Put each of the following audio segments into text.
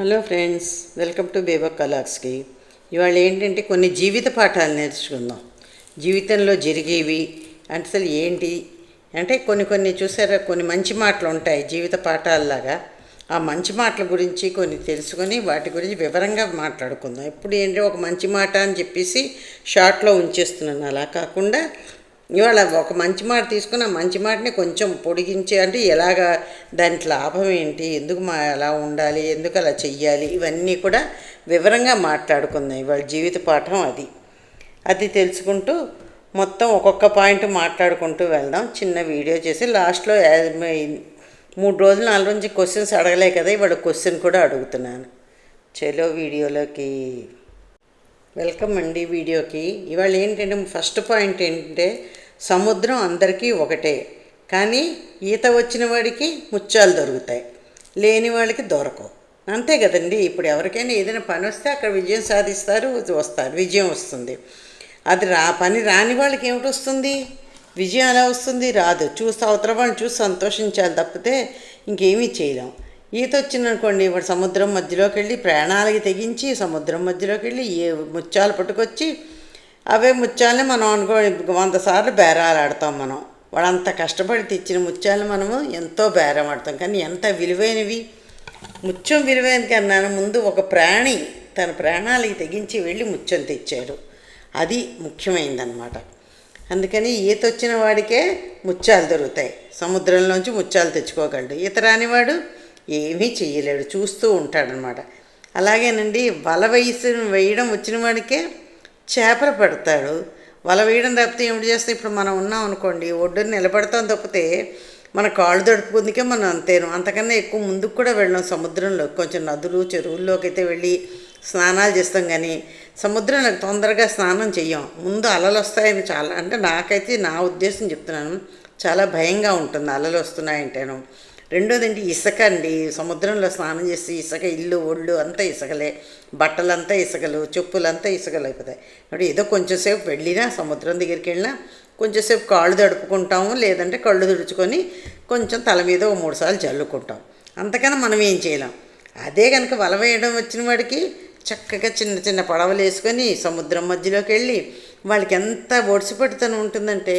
Hello friends welcome to బేబక్ కలాక్స్కి. ఇవాళ ఏంటంటే కొన్ని జీవిత పాఠాలు నేర్చుకుందాం. జీవితంలో జరిగేవి అసలు ఏంటి? అంటే కొన్ని కొన్ని చూసారా కొన్ని మంచి మాటలు ఉంటాయి జీవిత పాఠాలలాగా. ఆ మంచి మాటల గురించి కొన్ని తెలుసుకొని వాటి గురించి వివరంగా మాట్లాడుకుందాం. ఇప్పుడు ఏంటి ఒక మంచి మాట అని చెప్పేసి షార్ట్లో ఉంచేస్తున్నాను. అలా కాకుండా ఇవాళ ఒక మంచి మాట తీసుకుని ఆ మంచి మాటని కొంచెం పొడిగించి అంటే ఎలాగా దాంట్లో లాభం ఏంటి? ఎందుకు మా ఎలా ఉండాలి? ఎందుకు అలా చెయ్యాలి? ఇవన్నీ కూడా వివరంగా మాట్లాడుకుందాం ఇవాళ జీవిత పాఠం అది. అది తెలుసుకుంటూ మొత్తం ఒక్కొక్క పాయింట్ మాట్లాడుకుంటూ వెళ్దాం. చిన్న వీడియో చేసి లాస్ట్లో మూడు రోజులు నాలుగు రోజు క్వశ్చన్స్ అడగలే కదా? ఇవాళ క్వశ్చన్ కూడా అడుగుతున్నాను. చలో వీడియోలోకి వెల్కమ్ అండి వీడియోకి. ఇవాళ ఏంటంటే ఫస్ట్ పాయింట్ ఏంటంటే సముద్రం అందరికీ ఒకటే. కానీ ఈత వచ్చిన వాడికి ముత్యాలు దొరుకుతాయి. లేని వాళ్ళకి దొరకవు. అంతే కదండి. ఇప్పుడు ఎవరికైనా ఏదైనా పని వస్తే అక్కడ విజయం సాధిస్తారు వస్తారు. విజయం వస్తుంది. అది రా పని రాని వాళ్ళకి ఏమిటి వస్తుంది? విజయం ఎలా వస్తుంది? రాదు. చూసి అవతల వాళ్ళని చూసి సంతోషించాలి తప్పితే ఇంకేమీ చేయలేం. ఈత వచ్చిందనుకోండి ఇప్పుడు సముద్రం మధ్యలోకి వెళ్ళి ప్రాణాలకి తెగించి సముద్రం మధ్యలోకి వెళ్ళి ఏ ముత్యాలు పట్టుకొచ్చి అవే ముత్యాలని మనం అనుకో వంద సార్లు బేరాలు ఆడతాం మనం. వాళ్ళంత కష్టపడి తెచ్చిన ముత్యాలను మనము ఎంతో బేరం ఆడతాం. కానీ ఎంత విలువైనవి. ముత్యం విలువైనది కన్నా ముందు ఒక ప్రాణి తన ప్రాణాలకి తెగించి వెళ్ళి ముత్యం తెచ్చాడు. అది ముఖ్యమైందనమాట. అందుకని ఈత వచ్చిన వాడికే ముత్యాలు దొరుకుతాయి. సముద్రంలోంచి ముత్యాలు తెచ్చుకోగలడు. ఈత రానివాడు ఏమీ చేయలేడు చూస్తూ ఉంటాడనమాట. అలాగేనండి వల వేసి వేయడం వచ్చిన వాడికే చేపలు పడతాడు. వల వేయడం తప్పితే ఏమిటి చేస్తే? ఇప్పుడు మనం ఉన్నాం అనుకోండి ఒడ్డుని నిలబడతాం తప్పితే మన కాళ్ళు దడుపుకుందుకే మనం అంతేను. అంతకన్నా ఎక్కువ ముందుకు కూడా వెళ్ళాం సముద్రంలో. కొంచెం నదులు చెరువుల్లోకి అయితే వెళ్ళి స్నానాలు చేస్తాం కానీ సముద్రంలో తొందరగా స్నానం చెయ్యం. ముందు అలలు వస్తాయని చాలా అంటే నాకైతే నా ఉద్దేశం చెప్తున్నాను. చాలా భయంగా ఉంటుంది అలలు వస్తున్నాయంటేను. రెండోది ఏంటి ఇసుక అండి. సముద్రంలో స్నానం చేసి ఇసుక ఇల్లు ఒళ్ళు అంతా ఇసుకలే. బట్టలంతా ఇసుకలు చెప్పులంతా ఇసుకలు అయిపోతాయి. కాబట్టి ఏదో కొంచెంసేపు వెళ్ళినా సముద్రం దగ్గరికి వెళ్ళినా కొంచెంసేపు కాళ్ళు తడుపుకుంటాము లేదంటే కళ్ళు తుడుచుకొని కొంచెం తల మీద ఓ మూడు సార్లు చల్లుకుంటాం. అంతకన్నా మనం ఏం చేయలేం. అదే కనుక వల వేయడం వచ్చిన వాడికి చక్కగా చిన్న చిన్న పడవలు వేసుకొని సముద్రం మధ్యలోకి వెళ్ళి వాళ్ళకి ఎంత ఒడిసిపట్టుతనం ఉంటుందంటే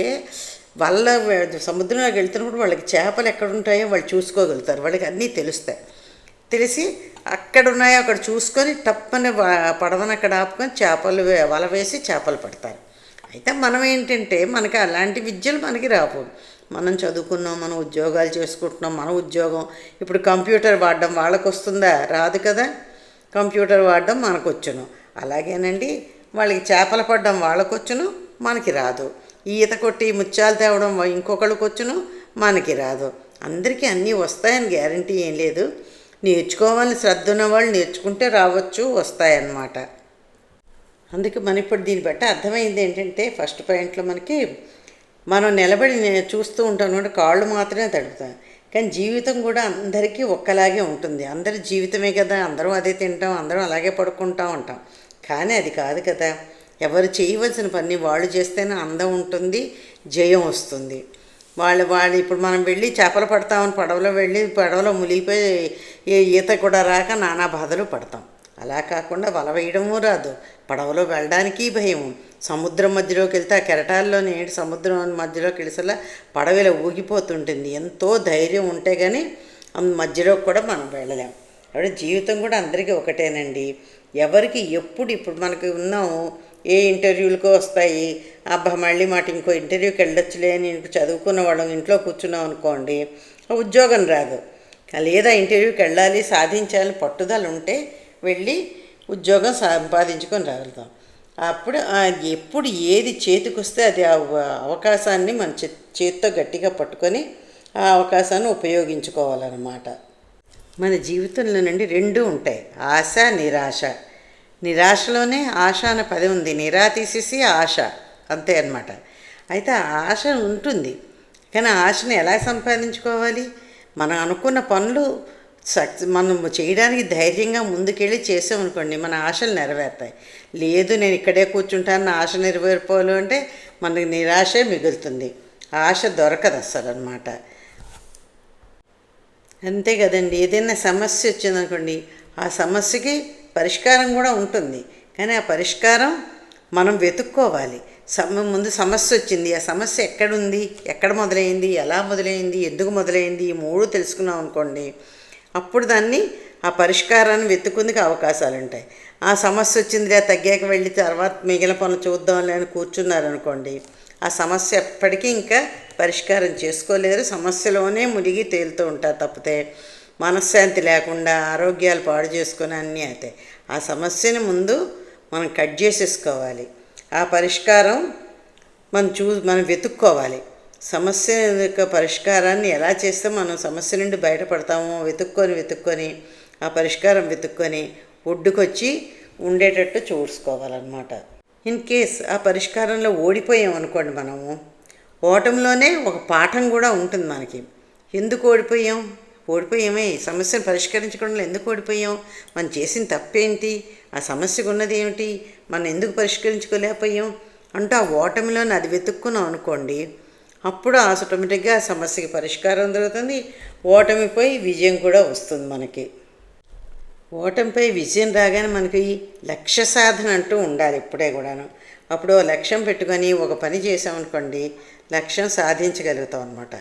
వాళ్ళ సముద్రంలోకి వెళ్తున్నప్పుడు వాళ్ళకి చేపలు ఎక్కడ ఉంటాయో వాళ్ళు చూసుకోగలుగుతారు. వాళ్ళకి అన్నీ తెలుస్తాయి. తెలిసి అక్కడ ఉన్నాయో అక్కడ చూసుకొని టప్పని పడవను అక్కడ ఆపుకొని చేపలు వే- వల వేసి చేపలు పడతారు. అయితే మనం ఏంటంటే మనకి అలాంటి విద్యలు మనకి రావు. మనం చదువుకున్నాం మనం ఉద్యోగాలు చేసుకుంటున్నాం మన ఉద్యోగం ఇప్పుడు కంప్యూటర్ వాడడం వాళ్ళకు వస్తుందా? రాదు కదా. కంప్యూటర్ వాడడం మనకు వచ్చును అలాగేనండి వాళ్ళకి చేపలు పడడం వాళ్ళకు వచ్చును మనకి రాదు. ఈత కొట్టి ముత్యాలు తేవడం ఇంకొకళ్ళకి వచ్చును మనకి రాదు. అందరికీ అన్నీ వస్తాయని గ్యారంటీ ఏం లేదు. నేర్చుకోవాలని శ్రద్ధ ఉన్న వాళ్ళు నేర్చుకుంటే రావచ్చు వస్తాయన్నమాట. అందుకే మనం ఇప్పుడు దీన్ని బట్టి అర్థమైంది ఏంటంటే ఫస్ట్ పాయింట్లో మనకి మనం నిలబడి చూస్తూ ఉంటాం అంటే కాళ్ళు మాత్రమే తడుపుతాం. కానీ జీవితం కూడా అందరికీ ఒక్కలాగే ఉంటుంది. అందరి జీవితమే కదా అందరం అదే తింటాం అందరం అలాగే పడుకుంటూ ఉంటాం. కానీ అది కాదు కదా. ఎవరు చేయవలసిన పని వాళ్ళు చేస్తేనే అందం ఉంటుంది జయం వస్తుంది. వాళ్ళు వాళ్ళు ఇప్పుడు మనం వెళ్ళి చేపలు పడతామని పడవలో వెళ్ళి పడవలో మునిగిపోయి ఈత కూడా రాక నానా బాధలు పడతాం. అలా కాకుండా వల వేయడము రాదు. పడవలో వెళ్ళడానికి భయం. సముద్రం మధ్యలోకి వెళ్తే ఆ కెరటాల్లోనే సముద్రం మధ్యలోకి వెళ్ళేసలా పడవలో ఊగిపోతుంటుంది. ఎంతో ధైర్యం ఉంటే కానీ మధ్యలోకి కూడా మనం వెళ్ళలేం. కాబట్టి జీవితం కూడా అందరికీ ఒకటేనండి. ఎవరికి ఎప్పుడు ఇప్పుడు మనకి ఉన్నాము ఏ ఇంటర్వ్యూలకో వస్తాయి అబ్బా మళ్ళీ మాట ఇంకో ఇంటర్వ్యూకి వెళ్ళొచ్చులే నేను చదువుకున్న వాళ్ళం ఇంట్లో కూర్చున్నాం అనుకోండి ఉద్యోగం రాదు. లేదా ఇంటర్వ్యూకి వెళ్ళాలి సాధించాలి పట్టుదల ఉంటే వెళ్ళి ఉద్యోగం సంపాదించుకొని రాగలుగుతాం. అప్పుడు ఎప్పుడు ఏది చేతికొస్తే అది ఆ అవకాశాన్ని మన చే చేతితో గట్టిగా పట్టుకొని ఆ అవకాశాన్ని ఉపయోగించుకోవాలన్నమాట. మన జీవితంలో నుండి రెండూ ఉంటాయి. ఆశ నిరాశ. నిరాశలోనే ఆశ అనే పది ఉంది. నిరా తీసేసి ఆశ. అంతే అనమాట అయితే ఆశ ఉంటుంది. కానీ ఆశని ఎలా సంపాదించుకోవాలి? మనం అనుకున్న పనులు మనం చేయడానికి ధైర్యంగా ముందుకెళ్ళి చేసామనుకోండి మన ఆశలు నెరవేరుతాయి. లేదు నేను ఇక్కడే కూర్చుంటాను ఆశ నెరవేరిపోవాలి అంటే మనకి నిరాశే మిగులుతుంది. ఆశ దొరకదు అసలు అనమాట అంతే కదండి. ఏదైనా సమస్య వచ్చిందనుకోండి ఆ సమస్యకి పరిష్కారం కూడా ఉంటుంది. కానీ ఆ పరిష్కారం మనం వెతుక్కోవాలి. సమ ముందు సమస్య వచ్చింది. ఆ సమస్య ఎక్కడుంది? ఎక్కడ మొదలైంది? ఎలా మొదలైంది? ఎందుకు మొదలైంది? ఈ మూడు తెలుసుకున్నాం అనుకోండి అప్పుడు దాన్ని ఆ పరిష్కారాన్ని వెతుకుందుకు అవకాశాలు ఉంటాయి. ఆ సమస్య వచ్చిందిలే తగ్గాక వెళ్ళి తర్వాత మిగిలిన పనులు చూద్దాంలే అని కూర్చున్నారనుకోండి ఆ సమస్య ఎప్పటికీ ఇంకా పరిష్కారం చేసుకోలేరు. సమస్యలోనే మునిగి తేలుతూ ఉంటారు తప్పితే మనశ్శాంతి లేకుండా ఆరోగ్యాలు పాడు చేసుకుని అన్నీ అవుతాయి ఆ సమస్యని ముందు మనం కట్ చేసేసుకోవాలి. ఆ పరిష్కారం మనం చూ మనం వెతుక్కోవాలి. సమస్య యొక్క పరిష్కారాన్ని ఎలా చేస్తే మనం సమస్య నుండి బయటపడతామో వెతుక్కొని వెతుక్కొని ఆ పరిష్కారం వెతుక్కొని ఒడ్డుకొచ్చి ఉండేటట్టు చూసుకోవాలన్నమాట. ఇన్ కేస్ ఆ పరిష్కారంలో ఓడిపోయాం అనుకోండి మనము ఓటంలోనే ఒక పాఠం కూడా ఉంటుంది మనకి. ఎందుకు ఓడిపోయాం? ఓడిపోయామే. సమస్యను పరిష్కరించకుండా ఎందుకు ఓడిపోయాం? మనం చేసిన తప్పేంటి? ఆ సమస్యకు ఉన్నది ఏమిటి? మనం ఎందుకు పరిష్కరించుకోలేకపోయాం? అంటూ ఆ ఓటమిలోని అది వెతుక్కున్నాం అనుకోండి అప్పుడు ఆటోమేటిక్గా ఆ సమస్యకి పరిష్కారం దొరుకుతుంది. ఓటమిపోయి విజయం కూడా వస్తుంది మనకి. ఓటమిపై విజయం రాగానే మనకి లక్ష్య సాధన అంటూ ఉండాలి ఇప్పుడే కూడాను. అప్పుడు లక్ష్యం పెట్టుకొని ఒక పని చేసామనుకోండి లక్ష్యం సాధించగలుగుతాం అనమాట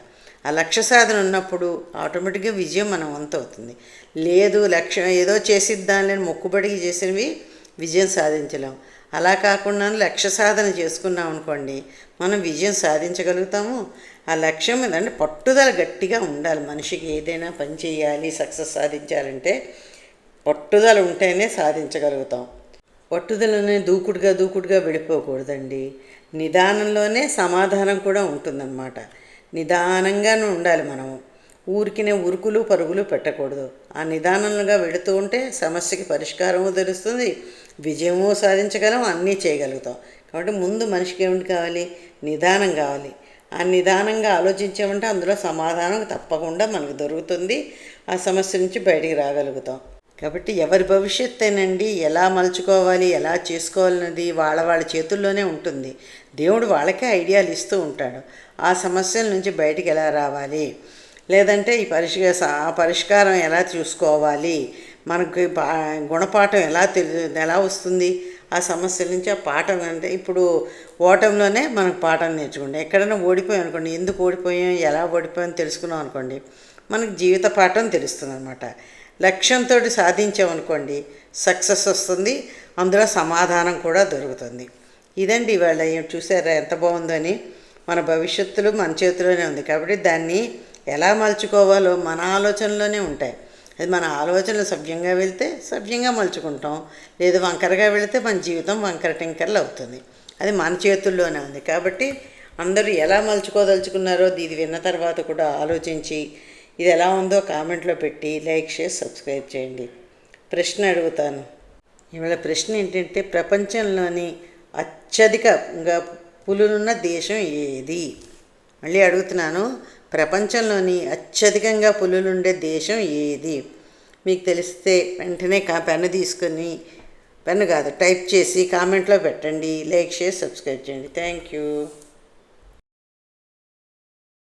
ఆ లక్ష్య సాధన ఉన్నప్పుడు ఆటోమేటిక్గా విజయం మనం వంతవుతుంది లేదు లక్ష్యం ఏదో చేసిద్దాంలే దానిలో మొక్కుబడికి చేసినవి విజయం సాధించలేం. అలా కాకుండా లక్ష్య సాధన చేసుకున్నాం అనుకోండి మనం విజయం సాధించగలుగుతాము. ఆ లక్ష్యం మీద అంటే పట్టుదల గట్టిగా ఉండాలి. మనిషికి ఏదైనా పని చేయాలి సక్సెస్ సాధించాలంటే పట్టుదల ఉంటేనే సాధించగలుగుతాం. పట్టుదలనే దూకుడుగా దూకుడుగా వెళ్ళిపోకూడదండి. నిదానంలోనే సమాధానం కూడా ఉంటుందన్నమాట. నిదానంగానే ఉండాలి మనము. ఊరికినే ఉరుకులు పరుగులు పెట్టకూడదు. ఆ నిదానంగా వెళుతూ ఉంటే సమస్యకి పరిష్కారము తెలుస్తుంది. విజయము సాధించగలం అన్నీ చేయగలుగుతాం. కాబట్టి ముందు మనిషికి ఏమిటి కావాలి? నిదానం కావాలి. ఆ నిదానంగా ఆలోచించామంటే అందులో సమాధానం తప్పకుండా మనకు దొరుకుతుంది. ఆ సమస్య నుంచి బయటికి రాగలుగుతాం. కాబట్టి ఎవరి భవిష్యత్తేనండి ఎలా మలుచుకోవాలి ఎలా చేసుకోవాలన్నది వాళ్ళ వాళ్ళ చేతుల్లోనే ఉంటుంది. దేవుడు వాళ్ళకే ఐడియాలు ఇస్తూ ఉంటాడు. ఆ సమస్యల నుంచి బయటికి ఎలా రావాలి? లేదంటే ఈ పరిష్క ఆ పరిష్కారం ఎలా చూసుకోవాలి? మనకి పా గుణపాఠం ఎలా తెలి ఎలా వస్తుంది? ఆ సమస్యల నుంచి ఆ పాఠం అంటే ఇప్పుడు ఓటంలోనే మనకు పాఠం నేర్చుకోండి ఎక్కడైనా ఓడిపోయాం అనుకోండి ఎందుకు ఓడిపోయాం ఎలా ఓడిపోయాం తెలుసుకున్నాం అనుకోండి మనకు జీవిత పాఠం తెలుస్తుంది అనమాట లక్ష్యంతో సాధించామనుకోండి సక్సెస్ వస్తుంది అందులో సమాధానం కూడా దొరుకుతుంది. ఇదండి ఇవాళ ఏం చూసారా ఎంత బాగుందని. మన భవిష్యత్తులో మన చేతిలోనే ఉంది కాబట్టి దాన్ని ఎలా మలుచుకోవాలో మన ఆలోచనలోనే ఉంటాయి. అది మన ఆలోచనలు సభ్యంగా వెళ్తే సభ్యంగా మలుచుకుంటాం లేదు వంకరగా వెళితే మన జీవితం వంకర టింకర్లు అవుతుంది. అది మన చేతుల్లోనే ఉంది కాబట్టి అందరూ ఎలా మలుచుకోదలుచుకున్నారో ఇది విన్న తర్వాత కూడా ఆలోచించి ఇది ఎలా ఉందో కామెంట్లో పెట్టి లైక్ చేసి సబ్స్క్రైబ్ చేయండి. ప్రశ్న అడుగుతాను. ఇవాళ ప్రశ్న ఏంటంటే ప్రపంచంలోని అత్యధికంగా పులులున్న దేశం ఏది? మళ్ళీ అడుగుతున్నాను. ప్రపంచంలోని అత్యధికంగా పులులుండే దేశం ఏది? మీకు తెలిస్తే వెంటనే కా పెన్ను తీసుకొని పెన్ను కాదు టైప్ చేసి కామెంట్లో పెట్టండి. లైక్ చేసి సబ్స్క్రైబ్ చేయండి. Thank you.